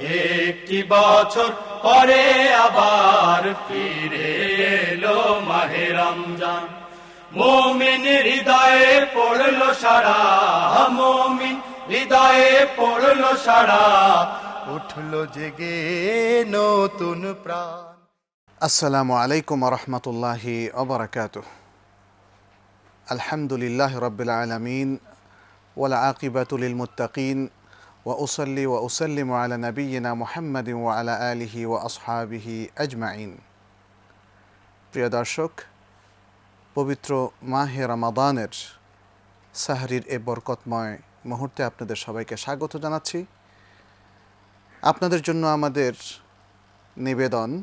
একটি বছর পরে আবার ফিরে এলো মাহে মোমিন হৃদয়ে পড়ল সারা, মোমিন হৃদয়ে পড়ল সারা, উঠল জেগে নতুন প্রাণ। আসসালামু আলাইকুম রহমতুল্লাহি অবরাকাত আলহামদুলিল্লাহ রবিল আলমিন ওলা আকিবাতুল মুত্তাকিন আলা নবীনা মুহাম্মদ ওয়া আলা আলিহি ওয়া আসহাবিহি আজমাইন প্রিয় দর্শক, পবিত্র মাহে রমাদানের সাহরির এ বরকতময় মুহূর্তে আপনাদের সবাইকে স্বাগত জানাচ্ছি। আপনাদের জন্য আমাদের নিবেদন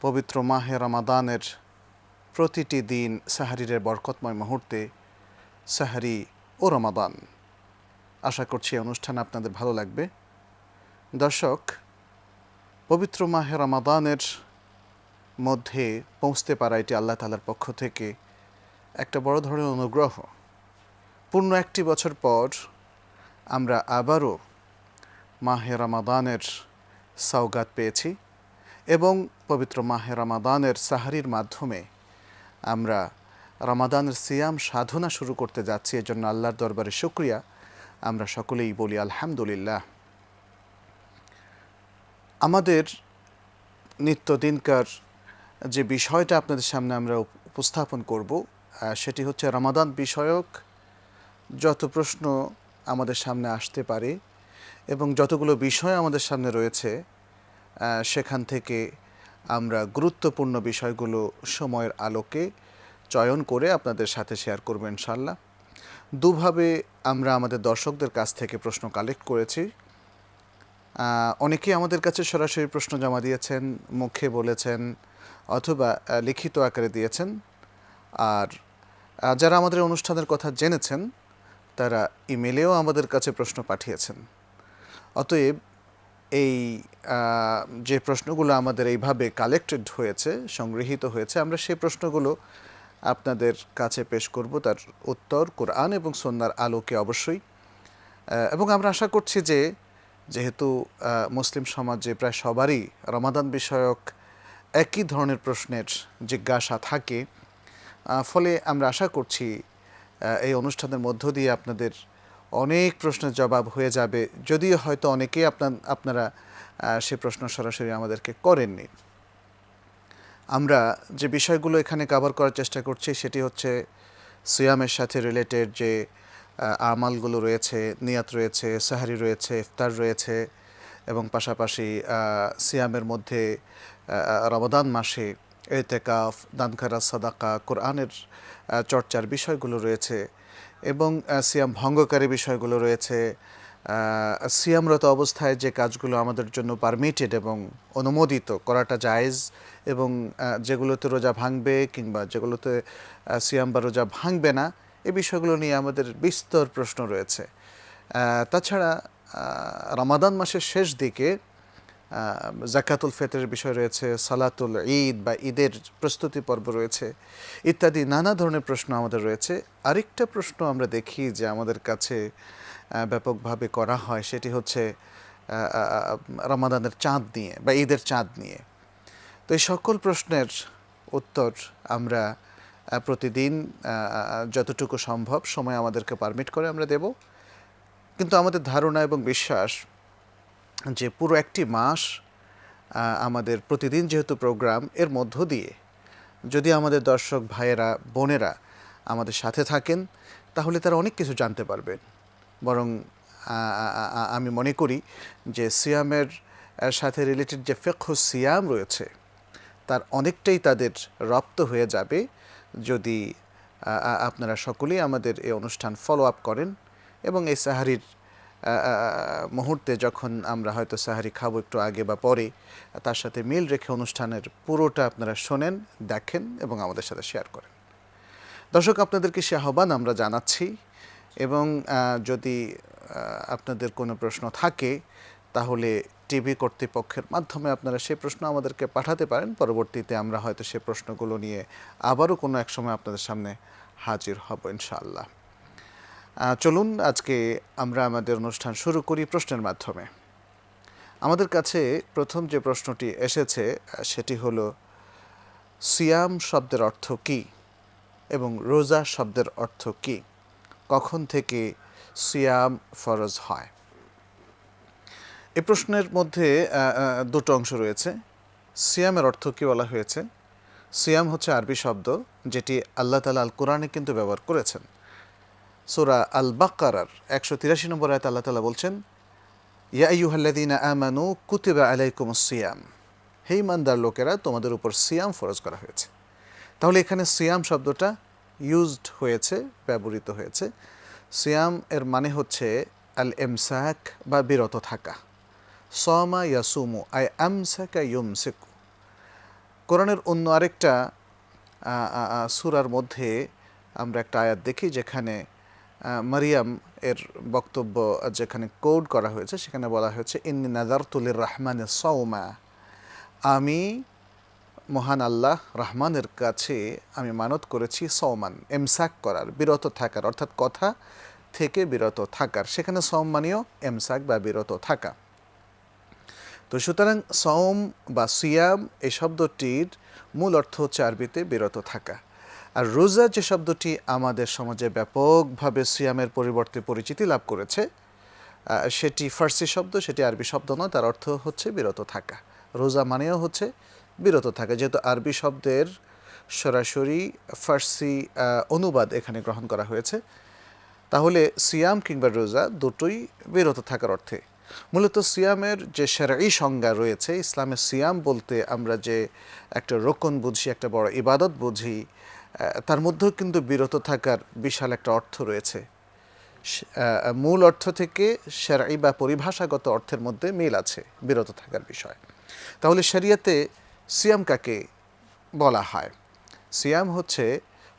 পবিত্র মাহে রমাদানের প্রতিটি দিন সাহারিরের বরকতময় মুহূর্তে সাহারি ও রমাদান। আশা করছি অনুষ্ঠান আপনাদের ভালো লাগবে। দর্শক, পবিত্র মাহে রমাদানের মধ্যে পৌঁছতে পারা এটি আল্লাহ তালার পক্ষ থেকে একটা বড় ধরনের অনুগ্রহ। পূর্ণ একটি বছর পর আমরা আবারও মাহে রমাদানের সওগাত পেয়েছি এবং পবিত্র মাহে রমাদানের সাহারির মাধ্যমে আমরা রমাদানের সিয়াম সাধনা শুরু করতে যাচ্ছি। এজন্য আল্লাহর দরবারে শুক্রিয়া। আমরা সকলেই বলি আলহামদুলিল্লাহ। আমাদের নিত্যদিনকার যে বিষয়টা আপনাদের সামনে আমরা উপস্থাপন করব সেটি হচ্ছে রমাদান বিষয়ক যত প্রশ্ন আমাদের সামনে আসতে পারে এবং যতগুলো বিষয় আমাদের সামনে রয়েছে সেখান থেকে আমরা গুরুত্বপূর্ণ বিষয়গুলো সময়ের আলোকে চয়ন করে আপনাদের সাথে শেয়ার করব ইনশাল্লাহ দুভাবে আমরা আমাদের দর্শকদের কাছ থেকে প্রশ্ন কালেক্ট করেছি। অনেকেই আমাদের কাছে সরাসরি প্রশ্ন জমা দিয়েছেন, মুখে বলেছেন অথবা লিখিত আকারে দিয়েছেন। আর যারা আমাদের অনুষ্ঠানের কথা জেনেছেন, তারা ইমেলেও আমাদের কাছে প্রশ্ন পাঠিয়েছেন। অতএব, এই যে প্রশ্নগুলো আমাদের এইভাবে কালেক্টেড হয়েছে, সংগৃহীত হয়েছে, আমরা সেই প্রশ্নগুলো আপনাদের কাছে পেশ করব তার উত্তর, কোরআন এবং সন্ন্যার আলোকে অবশ্যই। এবং আমরা আশা করছি যে, যেহেতু মুসলিম সমাজে প্রায় সবারই রমাদান বিষয়ক একই ধরনের প্রশ্নের জিজ্ঞাসা থাকে ফলে আমরা আশা করছি এই অনুষ্ঠানের মধ্য দিয়ে আপনাদের অনেক প্রশ্নের জবাব হয়ে যাবে। যদিও হয়তো অনেকেই আপনার আপনারা সে প্রশ্ন সরাসরি আমাদেরকে করেননি। আমরা যে বিষয়গুলো এখানে কভার করার চেষ্টা করছি সেটি হচ্ছে সিয়ামের সাথে রিলেটেড যে আমালগুলো রয়েছে নিয়াত রয়েছে সাহারি রয়েছে ইফতার রয়েছে এবং পাশাপাশি সিয়ামের মধ্যে আহ, রমাদান মাসে এতেকাফ দানখারা সাদাকা কোরআনের চর্চার বিষয়গুলো রয়েছে এবং সিয়াম ভঙ্গকারী বিষয়গুলো রয়েছে। সিয়ামরত অবস্থায় যে কাজগুলো আমাদের জন্য পারমিটেড এবং অনুমোদিত করাটা জায়েজ এবং যেগুলোতে রোজা ভাঙবে কিংবা যেগুলোতে সিয়াম বা রোজা ভাঙবে না, এ বিষয়গুলো নিয়ে আমাদের বিস্তর প্রশ্ন রয়েছে। তাছাড়া রমাদান মাসের শেষ দিকে জাকাতুল ফেতরের বিষয় রয়েছে, সালাতুল ঈদ বা ঈদের প্রস্তুতি পর্ব রয়েছে, ইত্যাদি নানা ধরনের প্রশ্ন আমাদের রয়েছে। আরেকটা প্রশ্ন আমরা দেখি যে আমাদের কাছে ব্যাপকভাবে করা হয়, সেটি হচ্ছে রমাদানের চাঁদ নিয়ে বা ঈদের চাঁদ নিয়ে। এই সকল প্রশ্নের উত্তর আমরা প্রতিদিন যতটুকু সম্ভব সময় আমাদেরকে পারমিট করে আমরা দেব। কিন্তু আমাদের ধারণা এবং বিশ্বাস যে পুরো একটি মাস আমাদের প্রতিদিন যেহেতু প্রোগ্রাম এর মধ্য দিয়ে যদি আমাদের দর্শক ভাইয়েরা, বোনেরা আমাদের সাথে থাকেন, তাহলে তারা অনেক কিছু জানতে পারবেন। বরং আমি মনে করি যে সিয়ামের সাথে রিলেটেড যে ফেক্ষ সিয়াম রয়েছে তার অনেকটাই তাদের রপ্ত হয়ে যাবে। যদি আপনারা সকলেই আমাদের এই অনুষ্ঠান ফলো আপ করেন এবং এই সাহারির মুহূর্তে যখন আমরা হয়তো সাহারি খাব একটু আগে বা পরে, তার সাথে মিল রেখে অনুষ্ঠানের পুরোটা আপনারা শোনেন, দেখেন এবং আমাদের সাথে শেয়ার করেন। দর্শক, আপনাদেরকে সে আহ্বান আমরা জানাচ্ছি এবং যদি আপনাদের কোনো প্রশ্ন থাকে, তাহলে টিভি কর্তৃপক্ষের মাধ্যমে আপনারা সেই প্রশ্ন আমাদেরকে পাঠাতে পারেন। পরবর্তীতে আমরা হয়তো সেই প্রশ্নগুলো নিয়ে আবারও কোনো এক সময় আপনাদের সামনে হাজির হব ইনশাআল্লাহ। চলুন আজকে আমরা আমাদের অনুষ্ঠান শুরু করি প্রশ্নের মাধ্যমে। আমাদের কাছে প্রথম যে প্রশ্নটি এসেছে, সেটি হলো, সিয়াম শব্দের অর্থ কী এবং রোজা শব্দের অর্থ কী? কখন থেকে সিয়াম ফরজ হয়? এই প্রশ্নের মধ্যে দুটো অংশ রয়েছে। সিয়ামের অর্থ কী বলা হয়েছে? সিয়াম হচ্ছে আরবি শব্দ, যেটি আল্লাহ তালা আল কোরআনে কিন্তু ব্যবহার করেছেন। সোরা আল বাক্কারার একশো তিরাশি নম্বর আয়ত আল্লাহ তালা বলছেন, ইয়া ইউহাল্লাদিনা আমানু কুতিবা আলাইকুম সিয়াম। হে ইমানদার লোকেরা, তোমাদের উপর সিয়াম ফরজ করা হয়েছে। তাহলে এখানে সিয়াম শব্দটা ইউজড হয়েছে, ব্যবহৃত হয়েছে। সিয়াম এর মানে হচ্ছে আল এমসাক বা বিরত থাকা। সমা ইয়াসুমু, আই আমসাকা ইউমসিকু। কোরআনের অন্য আরেকটা সুরার মধ্যে আমরা একটা আয়াত দেখি যেখানে মারিয়াম এর বক্তব্য যেখানে কোড করা হয়েছে, সেখানে বলা হয়েছে, ইন্নি নাজার তুলির রহমানের সৌমা আমি মহান আল্লাহ রহমানের কাছে আমি মানত করেছি সৌমান এমসাক করার, বিরত থাকার, অর্থাৎ কথা থেকে বিরত থাকার। সেখানে সৌমানীয় এমসাক বা বিরত থাকা। তো সুতরাং সওম বা সিয়াম এই শব্দটির মূল অর্থ হচ্ছে আরবিতে বিরত থাকা। আর রোজা যে শব্দটি আমাদের সমাজে ব্যাপকভাবে সিয়ামের পরিবর্তে পরিচিতি লাভ করেছে সেটি ফার্সি শব্দ, সেটি আরবি শব্দ নয়, তার অর্থ হচ্ছে বিরত থাকা। রোজা মানেও হচ্ছে বিরত থাকা, যেহেতু আরবি শব্দের সরাসরি ফার্সি অনুবাদ এখানে গ্রহণ করা হয়েছে। তাহলে সিয়াম কিংবা রোজা দুটোই বিরত থাকার অর্থে মূলত সিয়ামের যে সেরাই সংজ্ঞা রয়েছে ইসলামের সিয়াম বলতে আমরা যে একটা রোকন বুঝি, একটা বড় ইবাদত বুঝি তার মধ্যেও কিন্তু বিরত থাকার বিশাল একটা অর্থ রয়েছে। মূল অর্থ থেকে সেরাই বা পরিভাষাগত অর্থের মধ্যে মিল আছে, বিরত থাকার বিষয়। তাহলে শরিয়াতে সিয়াম কাকে বলা হয়? সিয়াম হচ্ছে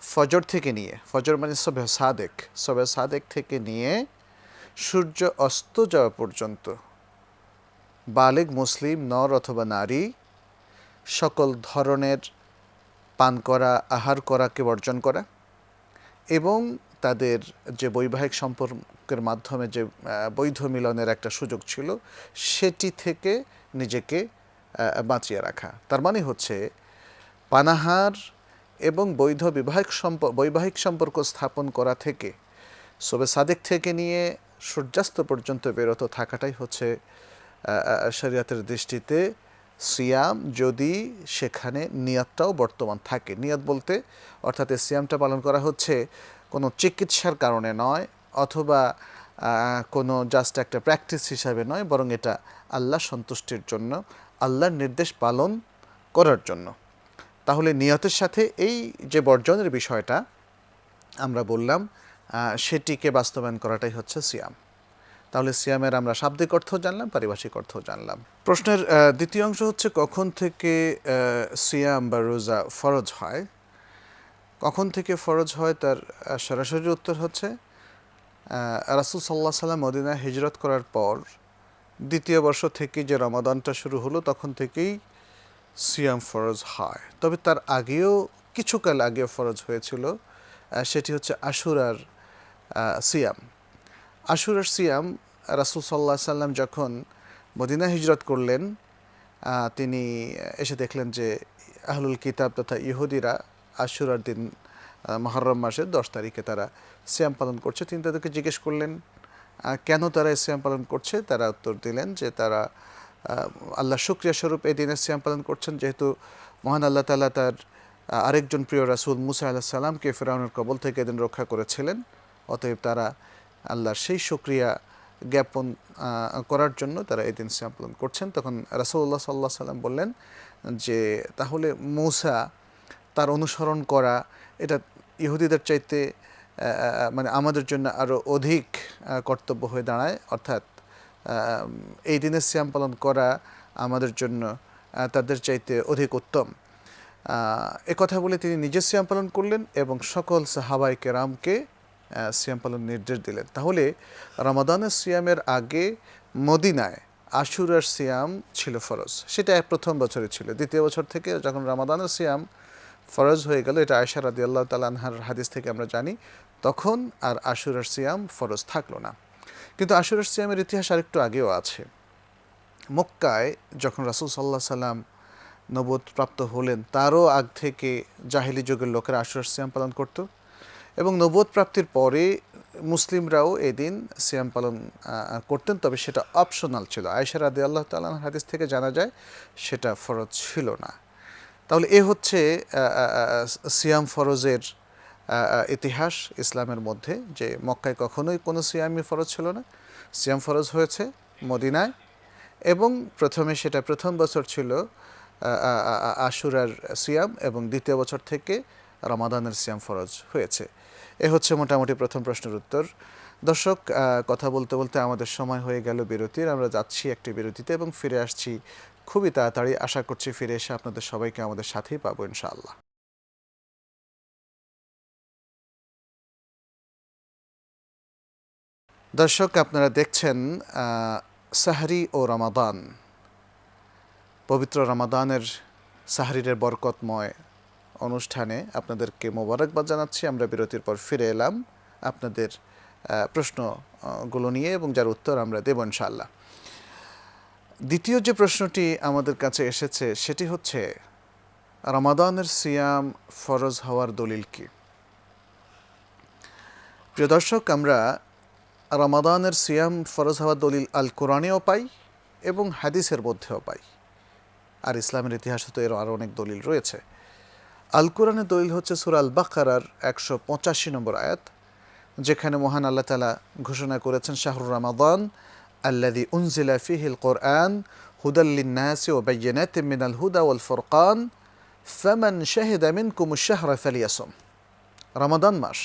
ফজর থেকে নিয়ে, ফজর মানে সবে সাদেক সবে সাদেক থেকে নিয়ে সূর্য অস্ত যাওয়া পর্যন্ত। বালেগ মুসলিম, নর অথবা নারী, সকল ধরনের পান করা, আহার করাকে বর্জন করা এবং তাদের যে বৈবাহিক সম্পর্কের মাধ্যমে যে বৈধ মিলনের একটা সুযোগ ছিল, সেটি থেকে নিজেকে বাঁচিয়ে রাখা। তার মানে হচ্ছে পানাহার এবং বৈধ বিবাহিক সম্পর্ক বৈবাহিক সম্পর্ক স্থাপন করা থেকে, সবে সাদেক থেকে নিয়ে সূর্যাস্ত পর্যন্ত বিরত থাকাটাই হচ্ছে শরিয়াতের দৃষ্টিতে সিয়াম যদি সেখানে নিয়াতটাও বর্তমান থাকে। নিয়াত বলতে অর্থাৎ এই সিয়ামটা পালন করা হচ্ছে কোনো চিকিৎসার কারণে নয় অথবা কোনো জাস্ট একটা প্র্যাকটিস হিসাবে নয়, বরং এটা আল্লাহ সন্তুষ্টির জন্য, আল্লাহর নির্দেশ পালন করার জন্য। তাহলে নিয়তের সাথে এই যে বর্জনের বিষয়টা আমরা বললাম সেটিকে বাস্তবায়ন করাটাই হচ্ছে সিয়াম। তাহলে সিয়ামের আমরা শাব্দিক অর্থ জানলাম, পারিভাষিক অর্থ জানলাম। প্রশ্নের দ্বিতীয় অংশ হচ্ছে কখন থেকে সিয়াম বা রোজা ফরজ হয়? কখন থেকে ফরজ হয় তার সরাসরি উত্তর হচ্ছে রাসুল সাল্লাহ সাল্লাম মদিনা হিজরত করার পর দ্বিতীয় বর্ষ থেকে যে রমাদানটা শুরু হলো, তখন থেকেই সিয়াম ফরজ হয়। তবে তার আগেও কিছুকাল আগেও ফরজ হয়েছিল সেটি হচ্ছে আশুরার সিয়াম। আশুরার সিয়াম রাসুল সাল্লাহ সাল্লাম যখন মদিনা হিজরত করলেন তিনি এসে দেখলেন যে আহলুল কিতাব তথা ইহুদিরা আশুরার দিন মহরম মাসের দশ তারিখে তারা সিয়াম পালন করছে। তিনি তাদেরকে জিজ্ঞেস করলেন কেন তারা সিয়াম পালন করছে? তারা উত্তর দিলেন যে তারা আল্লাহ শুক্রিয়া স্বরূপ এই দিনের সিয়াম পালন করছেন। যেহেতু মহান আল্লাহ তাআলা তার আরেকজন প্রিয় রাসূল মুসা আল্লাহ সাল্লামকে ফেরাউনের কবল থেকে এদিন রক্ষা করেছিলেন। অতএব তারা আল্লাহর সেই শুক্রিয়া জ্ঞাপন করার জন্য তারা এই দিন সিয়াম পালন করছেন। তখন রাসূলুল্লাহ সাল্লাহ সাল্লাম বললেন যে, তাহলে মৌসা তার অনুসরণ করা, এটা ইহুদিদের চাইতে মানে আমাদের জন্য আরও অধিক কর্তব্য হয়ে দাঁড়ায়। অর্থাৎ এই দিনে সিয়াম পালন করা আমাদের জন্য তাদের চাইতে অধিক উত্তম। এ কথা বলে তিনি নিজে সিয়াম পালন করলেন এবং সকল সাহাবাই কেরামকে সিয়াম পালন নির্দেশ দিলেন। তাহলে রমাদানের সিয়ামের আগে মদিনায় আশুরার সিয়াম ছিল ফরজ। সেটা এক প্রথম বছরে ছিল। দ্বিতীয় বছর থেকে যখন রমাদানের সিয়াম ফরজ হয়ে গেল, এটা আয়সা রাদি আল্লাহ তালানহার হাদিস থেকে আমরা জানি, তখন আর আশুরার সিয়াম ফরজ থাকল না। কিন্তু আশুরার সিয়ামের ইতিহাস আরেকটু আগেও আছে। মক্কায় যখন রাসুল সাল্লাহ সাল্লাম নবদ প্রাপ্ত হলেন, তারও আগ থেকে জাহিলি যুগের লোকেরা আশুরার সিয়াম পালন করত। এবং নবদ প্রাপ্তির পরে মুসলিমরাও এদিন সিয়াম পালন করতেন, তবে সেটা অপশনাল ছিল। আয়েশা রাদি আল্লাহ তালাহ হাদিস থেকে জানা যায় সেটা ফরজ ছিল না। তাহলে এ হচ্ছে সিয়াম ফরজের ইতিহাস ইসলামের মধ্যে যে মক্কায় কখনোই কোনো সিয়ামই ফরজ ছিল না। সিয়াম ফরজ হয়েছে মদিনায় এবং প্রথমে সেটা প্রথম বছর ছিল আশুরার সিয়াম এবং দ্বিতীয় বছর থেকে রমাদানের সিয়াম ফরজ হয়েছে। এ হচ্ছে মোটামুটি প্রথম প্রশ্নের উত্তর। দর্শক কথা বলতে বলতে আমাদের সময় হয়ে গেল বিরতির। আমরা যাচ্ছি একটি বিরতিতে এবং ফিরে আসছি খুবই তাড়াতাড়ি। আশা করছি ফিরে এসে আপনাদের সবাইকে আমাদের সাথেই পাবো ইনশাআল্লাহ। দর্শক, আপনারা দেখছেন সাহরি ও রমাদান। পবিত্র রমাদানের সাহরিরের বরকতময় অনুষ্ঠানে আপনাদেরকে মোবারকবাদ জানাচ্ছি। আমরা বিরতির পর ফিরে এলাম আপনাদের প্রশ্নগুলো নিয়ে এবং যার উত্তর আমরা দেব ইনশাআল্লাহ। দ্বিতীয় যে প্রশ্নটি আমাদের কাছে এসেছে সেটি হচ্ছে, রমাদানের সিয়াম ফরজ হওয়ার দলিল কি? প্রিয় দর্শক, আমরা রমাদানের সিয়াম ফরজ হওয়ার দলিল আল কোরআনেও পাই এবং হাদিসের মধ্যেও পাই। আর ইসলামের ইতিহাসে তো এর আরও অনেক দলিল রয়েছে। আল কোরআনের দলিল হচ্ছে সুরা আল বাকারার একশো পঁচাশি নম্বর আয়াত, যেখানে মহান আল্লাহ তালা ঘোষণা করেছেন শাহরুর রমাদান আল্লাদি উনজিলা ফিহিল কোরআন হুদাল্লিন্নাসি ও বাইয়ানাত মিনাল হুদা ওয়াল ফুরকান, ফামান শাহিদা মিনকুম শাহরা ফালিয়াসম। রমাদান মাস,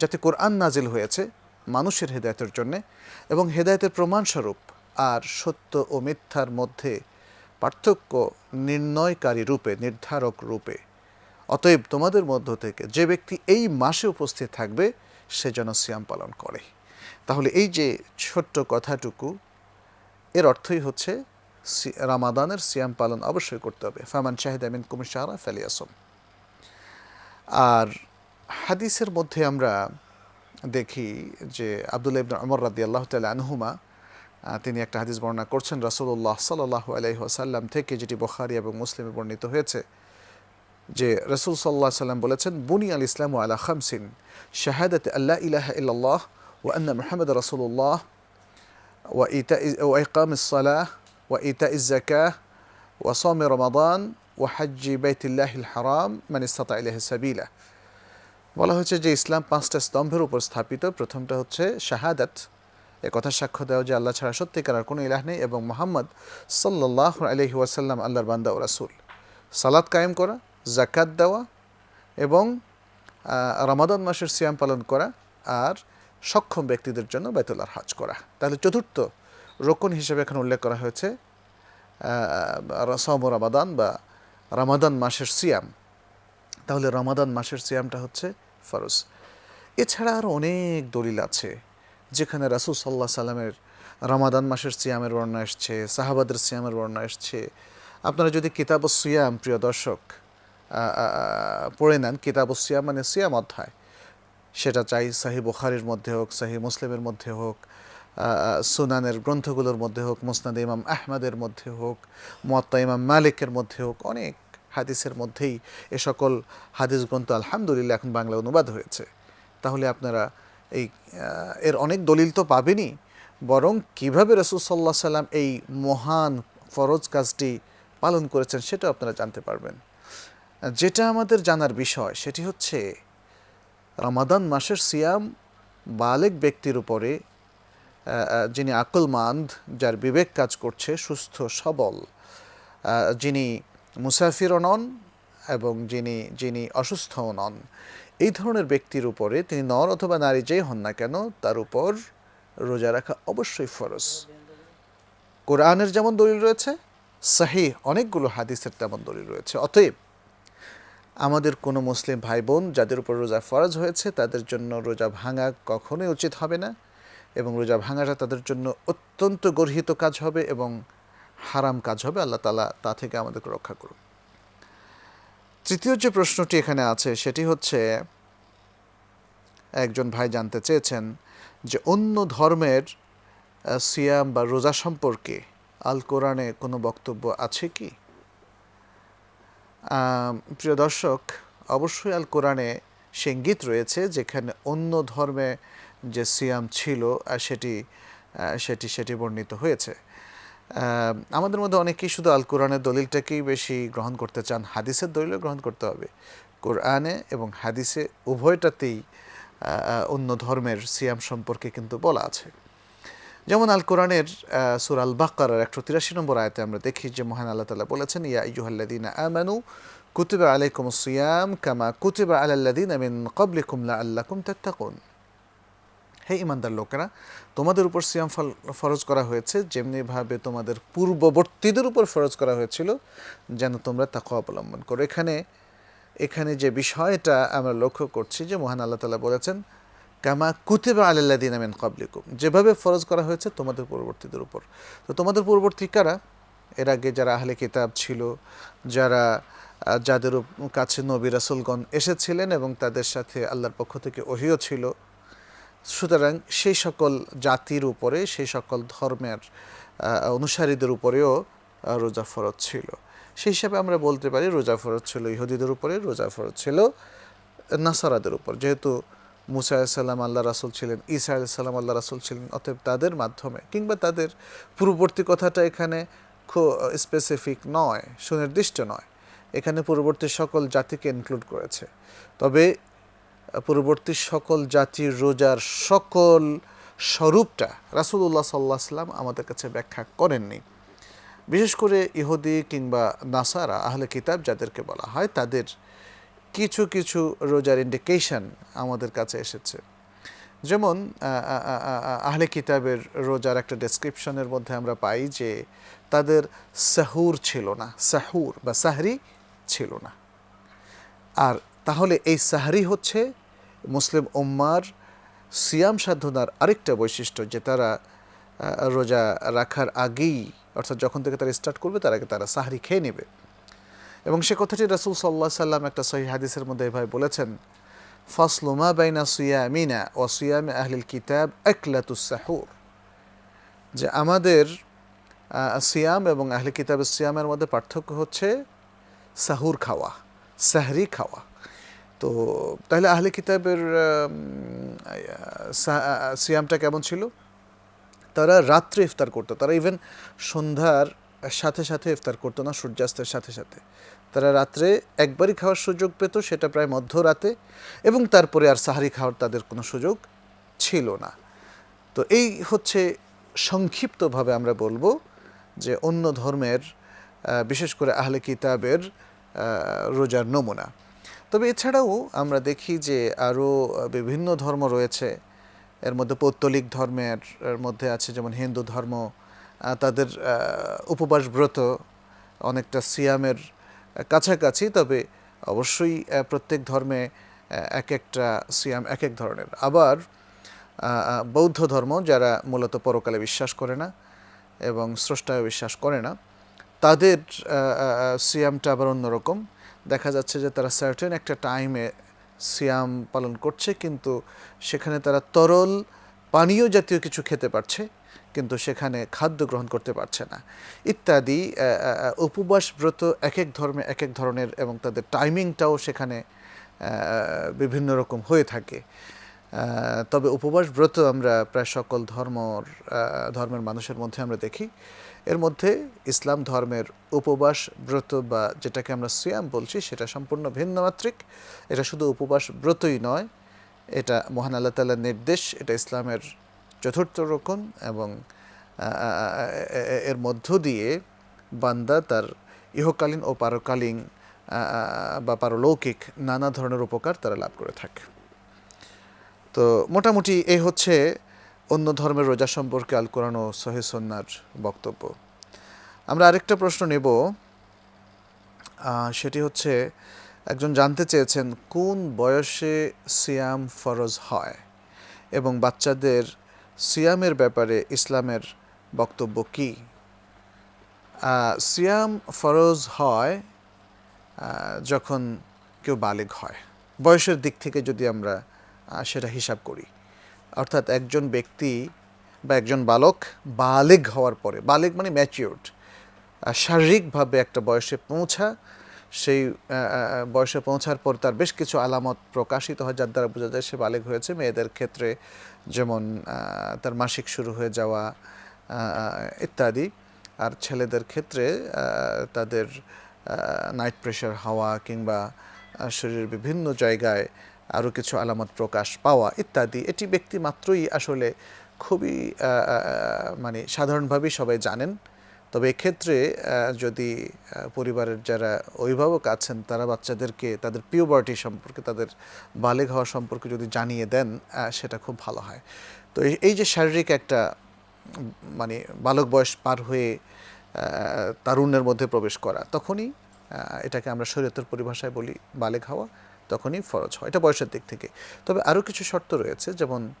যাতে কোরআন নাজিল হয়েছে মানুষের হেদায়তের জন্যে এবং হেদায়তের প্রমাণস্বরূপ আর সত্য ও মিথ্যার মধ্যে পার্থক্য নির্ণয়কারী রূপে, নির্ধারক রূপে অতএব তোমাদের মধ্য থেকে যে ব্যক্তি এই মাসে উপস্থিত থাকবে, সে যেন সিয়াম পালন করে। তাহলে এই যে ছোট্ট কথাটুকু, এর অর্থই হচ্ছে রামাদানের সিয়াম পালন অবশ্যই করতে হবে। ফামান শাহিদ আমিন কুমির শাহরা ফেলিয়াসম। আর হাদিসের মধ্যে আমরা দেখি যে আবদুল্লাহ ইবনে আমর রাদি আল্লাহ তালা আনহুমা তিনি একটা হাদিস বর্ণনা করছেন, রাসূলুল্লাহ সাল্লাল্লাহু আলাইহি ওয়াসাল্লাম থেকে, যেটি বখারি এবং মুসলিমে বর্ণিত হয়েছে। যে রসুল সাল্লাহ সাল্লাম বলেছেন বুনি আল ইসলাম আলা খামসিন শাহাদাত আল্লা ইলাহা ইল্লাল্লাহ ওয়া আন্না মুহাম্মদ রাসূলুল্লাহ ওয়া ইতা ওয়া ইকামিস সালাহ ওয়া ইতা যাকাহ ওয়া সাওম রমাদান ওয়া হজ্জ বাইতুল্লাহিল হারাম মান ইসতাতা ইলাইহি সাবিলা বলা হচ্ছে যে ইসলাম পাঁচটা স্তম্ভের উপর স্থাপিত প্রথমটা হচ্ছে শাহাদাত এ কথা সাক্ষ্য দাও যে আল্লাহ ছাড়া সত্যিকার আর কোনো ইলাহ নেই এবং মোহাম্মদ সাল্লাহ আলহি ওয়াসাল্লাম আল্লাহর বান্দা ও রাসুল সালাত কায়েম করা জাকাত দেওয়া এবং রমাদান মাসের সিয়াম পালন করা আর সক্ষম ব্যক্তিদের জন্য বেতুলার হাজ করা। তাহলে চতুর্থ রোকন হিসেবে এখানে উল্লেখ করা হয়েছে সম রমাদান বা রমাদান মাসের সিয়াম। তাহলে রমাদান মাসের সিয়ামটা হচ্ছে ফরজ। এছাড়া আরও অনেক দলিল আছে, যেখানে রাসুল সাল্লাহ সাল্লামের রমাদান মাসের সিয়ামের বর্ণনা এসছে, সাহাবাদের সিয়ামের বর্ণনা এসছে। আপনারা যদি কিতাব সিয়াম, প্রিয় দর্শক পড়ে নেন কিতাব সিয়াম মানে সিয়াম অধ্যায়। সেটা চাই সাহি বুখারির মধ্যে হোক, সাহি মুসলিমের মধ্যে হোক সুনানের গ্রন্থগুলোর মধ্যে হোক, মুসনাদ ইমাম আহমদের মধ্যে হোক, মুয়াত্তা ইমাম মালিকের মধ্যে হোক, অনেক হাদিসের মধ্যেই এ সকল হাদিস গ্রন্থ আলহামদুলিল্লাহ এখন বাংলা অনুবাদ হয়েছে। তাহলে আপনারা এই এর অনেক দলিল তো পাবেনই, বরং কীভাবে রসুল সাল্লাহ সাল্লাম এই মহান ফরজ কাজটি পালন করেছেন সেটা আপনারা জানতে পারবেন। যেটা আমাদের জানার বিষয়, সেটি হচ্ছে রমাদান মাসের সিয়াম বালেক ব্যক্তির উপরে যিনি আকলমান্দ, যার বিবেক কাজ করছে, সুস্থ, সবল যিনি মুসাফিরও নন এবং যিনি যিনি অসুস্থও নন, এই ধরনের ব্যক্তির উপরে, তিনি নর অথবা নারী যেই হন না কেন, তার উপর রোজা রাখা অবশ্যই ফরজ। কোরআনের যেমন দলিল রয়েছে সাহি অনেকগুলো হাদিসের তেমন দলিল রয়েছে। অতএব আমাদের কোনো মুসলিম ভাই বোন যাদের উপর রোজা ফরজ হয়েছে, তাদের জন্য রোজা ভাঙা কখনোই উচিত হবে না এবং রোজা ভাঙাটা তাদের জন্য অত্যন্ত গর্হিত কাজ হবে এবং হারাম কাজ হবে। আল্লাহ তালা তা থেকে আমাদেরকে রক্ষা করুন। তৃতীয় যে প্রশ্নটি এখানে আছে, সেটি হচ্ছে, একজন ভাই জানতে চেয়েছেন যে অন্য ধর্মের সিয়াম বা রোজা সম্পর্কে আল কোরআনে কোনো বক্তব্য আছে কি? প্রিয় দর্শক, অবশ্যই আল কোরআনে সে রয়েছে যেখানে অন্য ধর্মে যে সিয়াম ছিল সেটি সেটি সেটি বর্ণিত হয়েছে। আমাদের মধ্যে অনেকেই শুধু আল কোরআনের দলিলটাকেই বেশি গ্রহণ করতে চান, হাদিসের দলিলও গ্রহণ করতে হবে। কোরআনে এবং হাদিসে উভয়টাতেই অন্য ধর্মের সিয়াম সম্পর্কে কিন্তু বলা আছে। যেমন আল কোরআনের সুর আল বাক্কার একশো তিরাশি নম্বর আয়তে আমরা দেখি যে মহান আল্লাহ তালা বলেছেন, ইয়া ইয়ুহাল্লাদিনা আমানু কুতিবা আলাইকুম সিয়াম কামা কুতিবা আলাল্লাদিন আমিন কবলিকুম লা আল্লাকুম তাত্তাকুন। হে ইমানদার লোকেরা, তোমাদের উপর সিয়াম ফরজ করা হয়েছে, যেমনিভাবে তোমাদের পূর্ববর্তীদের উপর ফরজ করা হয়েছিল, যেন তোমরা তাকে অবলম্বন করো। এখানে এখানে যে বিষয়টা আমরা লক্ষ্য করছি যে মহান আল্লাহ তালা বলেছেন কামা কুতেবা আলাল্লাদিন আমিন কাবলিকুম যেভাবে ফরজ করা হয়েছে তোমাদের পূর্ববর্তীদের উপর। তো তোমাদের পূর্ববর্তী কারা? এর আগে যারা আহলে কিতাব ছিল, যারা যাদের কাছে নবী রাসুলগণ এসেছিলেন এবং তাদের সাথে আল্লাহর পক্ষ থেকে ওহিও ছিল, সুতরাং সেই সকল জাতির উপরে, সেই সকল ধর্মের অনুসারীদের উপরেও রোজা ফরজ ছিল। সেই হিসাবে আমরা বলতে পারি রোজা ফরজ ছিল ইহুদিদের উপরে, রোজা ফরজ ছিল নাসারাদের উপর। যেহেতু মুসা আলাইসাল্লাম আল্লাহ রাসুল ছিলেন, ঈসা আলাইসাল্লাম আল্লাহ রাসুল ছিলেন, অতএব তাদের মাধ্যমে কিংবা তাদের পূর্ববর্তী কথাটা এখানে স্পেসিফিক নয়, সুনির্দিষ্ট নয়। এখানে পূর্ববর্তী সকল জাতিকে ইনক্লুড করেছে। তবে পূর্ববর্তী সকল জাতির রোজার সকল স্বরূপটা রাসুলুল্লাহ সাল্লাহ সাল্লাম আমাদের কাছে ব্যাখ্যা করেননি। বিশেষ করে ইহুদি কিংবা নাসারা, আহলে কিতাব যাদেরকে বলা হয়, তাদের কিছু কিছু রোজার ইন্ডিকেশন আমাদের কাছে এসেছে। যেমন আহলে কিতাবের রোজার একটা ডেসক্রিপশনের মধ্যে আমরা পাই যে, তাদের সাহুর ছিল না, সাহুর বা সাহরি ছিল না। আর তাহলে এই সাহারি হচ্ছে মুসলিম উম্মার সিয়াম সাধনার আরেকটা বৈশিষ্ট্য যে তারা রোজা রাখার আগেই, অর্থাৎ যখন থেকে তারা স্টার্ট করবে, তার আগে তারা সাহারি খেয়ে নেবে। এবং সে কথাটি রাসুল সাল্লাহ সাল্লাম একটা সহি হাদিসের মধ্যে এভাবে বলেছেন ফাসলুমা বাইনা সুয়ামিনা ও সুয়াম আহলিল কিতাব একলাতুস সাহুর. যে আমাদের সিয়াম এবং আহলি কিতাবের সিয়ামের মধ্যে পার্থক্য হচ্ছে সাহুর খাওয়া, সাহরি খাওয়া। তো তাহলে আহলে কিতাবের সিয়ামটা কেমন ছিল? তারা রাত্রে ইফতার করতো, তারা ইভেন সন্ধ্যার সাথে সাথে ইফতার করতো না, সূর্যাস্তের সাথে সাথে। তারা রাত্রে একবারই খাওয়ার সুযোগ পেত, সেটা প্রায় মধ্যরাতে এবং তারপরে আর সাহারি খাওয়ার তাদের কোনো সুযোগ ছিল না। তো এই হচ্ছে সংক্ষিপ্তভাবে আমরা বলব যে অন্য ধর্মের বিশেষ করে আহলে কিতাবের রোজার নমুনা। তবে এছাড়াও আমরা দেখি যে আরও বিভিন্ন ধর্ম রয়েছে। এর মধ্যে পৌত্তলিক ধর্মের মধ্যে আছে যেমন হিন্দু ধর্ম তাদের উপবাস ব্রত অনেকটা সিয়ামের কাছাকাছি, তবে অবশ্যই প্রত্যেক ধর্মে এক একটা সিয়াম এক এক ধরনের। আবার বৌদ্ধ ধর্ম যারা মূলত পরকালে বিশ্বাস করে না এবং স্রষ্টায় বিশ্বাস করে না, তাদের সিয়ামটা আবার অন্যরকম। দেখা যাচ্ছে যে তারা সার্টেন একটা টাইমে সিয়াম পালন করছে, কিন্তু সেখানে তারা তরল পানীয় জাতীয় কিছু খেতে পারছে। কিন্তু সেখানে খাদ্য গ্রহণ করতে পারছে না। ইত্যাদি উপবাস ব্রত এক এক ধর্মে, এক এক ধরনের এবং তাদের টাইমিংটাও সেখানে বিভিন্ন রকম হয়ে থাকে। তবে উপবাস ব্রত আমরা প্রায় সকল ধর্মর ধর্মের মানুষের মধ্যে আমরা দেখি। এর মধ্যে ইসলাম ধর্মের উপবাস ব্রত বা যেটাকে আমরা সিয়াম বলছি, সেটা সম্পূর্ণ ভিন্ন মাত্রিক এটা শুধু উপবাস ব্রতই নয়, এটা মহান আল্লাহ তালার নির্দেশ, এটা ইসলামের চতুর্থ রকম এবং এর মধ্য দিয়ে বান্দা তার ইহকালীন ও পারকালীন বা পারলৌকিক নানা ধরনের উপকার তারা লাভ করে থাকে। তো মোটামুটি এই হচ্ছে অন্য ধর্মের রোজা সম্পর্কে আল কোরআন ও সহি সন্ন্যার বক্তব্য। আমরা আরেকটা প্রশ্ন নেব সেটি হচ্ছে একজন জানতে চেয়েছেন, কোন বয়সে সিয়াম ফরজ হয়? এবং বাচ্চাদের সিয়ামের ব্যাপারে ইসলামের বক্তব্য কী? সিয়াম ফরজ হয় যখন কেউ বালেগ হয়। বয়সের দিক থেকে যদি আমরা সেটা হিসাব করি। অর্থাৎ একজন ব্যক্তি বা একজন বালক বালেগ হওয়ার পরে, বালেগ মানে ম্যাচিউরড শারীরিকভাবে একটা বয়সে পৌঁছা, সেই বয়সে পৌঁছার পর তার বেশ কিছু আলামত প্রকাশিত হয়, যার দ্বারা বোঝা যায় সে বালেগ হয়েছে। মেয়েদের ক্ষেত্রে যেমন তার মাসিক শুরু হয়ে যাওয়া ইত্যাদি। আর ছেলেদের ক্ষেত্রে তাদের নাইট প্রেশার হওয়া কিংবা শরীরের বিভিন্ন জায়গায় আরও কিছু আলামত প্রকাশ পাওয়া ইত্যাদি, এটি ব্যক্তি মাত্রই আসলে খুবই মানে সাধারণভাবেই সবাই জানেন। তবে এক্ষেত্রে যদি পরিবারের যারা অভিভাবক আছেন, তারা বাচ্চাদেরকে, তাদের পিওবার্টি সম্পর্কে, তাদের বালেগ হওয়া সম্পর্কে যদি জানিয়ে দেন সেটা খুব ভালো হয়। তো এই- যে শারীরিক একটা মানে বালক বয়স পার হয়ে তারুণ্যের মধ্যে প্রবেশ করা, তখনই এটাকে আমরা শরীয়তের পরিভাষায় বলি বালেগ হওয়া, তখনই ফরজ হয়। এটা বয়সের দিক থেকে। তবে আরও কিছু শর্ত রয়েছে, যেমন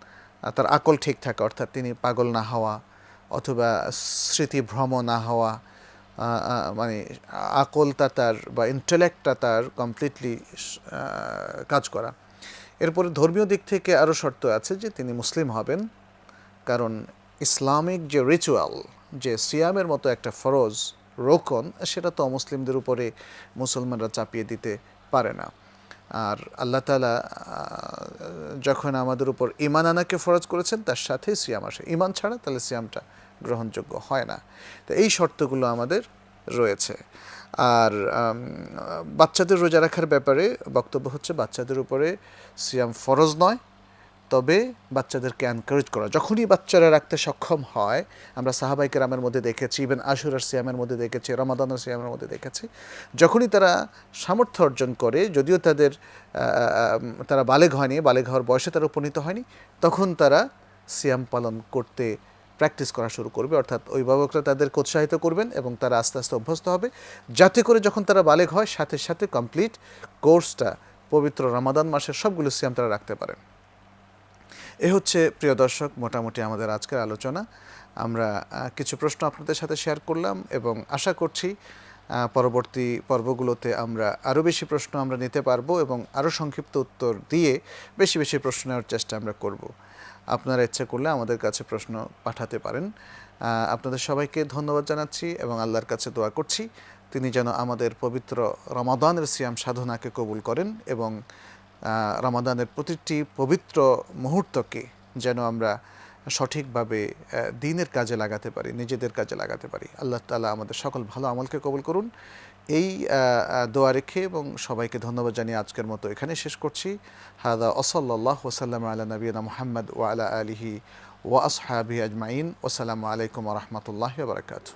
তার আকল ঠিক থাকা, অর্থাৎ তিনি পাগল না হওয়া অথবা স্মৃতি ভ্রম না হওয়া মানে আকলটা তার বা ইন্টেলেক্টটা তার কমপ্লিটলি কাজ করা। এরপরে ধর্মীয় দিক থেকে আরও শর্ত আছে যে তিনি মুসলিম হবেন। কারণ ইসলামিক যে রিচুয়াল যে সিয়ামের মতো একটা ফরজ রোকন, সেটা তো অমুসলিমদের উপরে মুসলমানরা চাপিয়ে দিতে পারে না। আর আল্লাহ তালা যখন আমাদের উপর ইমান আনাকে ফরজ করেছেন, তার সাথে সিয়াম আসে। ইমান ছাড়া তাহলে সিয়ামটা গ্রহণযোগ্য হয় না। তো এই শর্তগুলো আমাদের রয়েছে। আর বাচ্চাদের রোজা রাখার ব্যাপারে বক্তব্য হচ্ছে, বাচ্চাদের উপরে সিয়াম ফরজ নয় তবে বাচ্চাদেরকে এনকারেজ করা। যখনই বাচ্চারা রাখতে সক্ষম হয়, আমরা সাহাবাই কেরামের মধ্যে দেখেছি ইভেন আশুরার সিয়ামের মধ্যে দেখেছি, রমাদানের সিয়ামের মধ্যে দেখেছি, যখনই তারা সামর্থ্য অর্জন করে, যদিও তাদের তারা বালেগ হয়নি, বালেগ হওয়ার বয়সে তারা উপনীত হয়নি, তখন তারা সিয়াম পালন করতে প্র্যাকটিস করা শুরু করবে। অর্থাৎ অভিভাবকরা তাদেরকে উৎসাহিত করবেন এবং তারা আস্তে আস্তে অভ্যস্ত হবে। যাতে করে যখন তারা বালেগ হয়, সাথে সাথে কমপ্লিট কোর্সটা পবিত্র রমাদান মাসের সবগুলো সিয়াম তারা রাখতে পারেন। এ হচ্ছে, প্রিয় দর্শক, মোটামুটি আমাদের আজকের আলোচনা। আমরা কিছু প্রশ্ন আপনাদের সাথে শেয়ার করলাম এবং আশা করছি পরবর্তী পর্বগুলোতে আমরা আরও বেশি প্রশ্ন আমরা নিতে পারব এবং আরও সংক্ষিপ্ত উত্তর দিয়ে বেশি বেশি প্রশ্ন নেওয়ার চেষ্টা আমরা করব। আপনারা ইচ্ছে করলে আমাদের কাছে প্রশ্ন পাঠাতে পারেন। আপনাদের সবাইকে ধন্যবাদ জানাচ্ছি এবং আল্লাহর কাছে দোয়া করছি। তিনি যেন আমাদের পবিত্র রমাদানের সিয়াম সাধনাকে কবুল করেন এবং রমাদানের প্রতিটি পবিত্র মুহূর্তকে যেন আমরা সঠিকভাবে দিনের কাজে লাগাতে পারি, নিজেদের কাজে লাগাতে পারি। আল্লাহ তালা আমাদের সকল ভালো আমলকে কবল করুন। এই দোয়া রেখে এবং সবাইকে ধন্যবাদ জানিয়ে আজকের মতো এখানে শেষ করছি। হাদা ওসল্লাহ ওসাল্লাম আলা নবীনা মোহাম্মদ ওয়া আলা আলিহি ওয়া আসহাবি আজমাইন। ওসালামু আলাইকুম রহমতুল্লাহ বারকাতু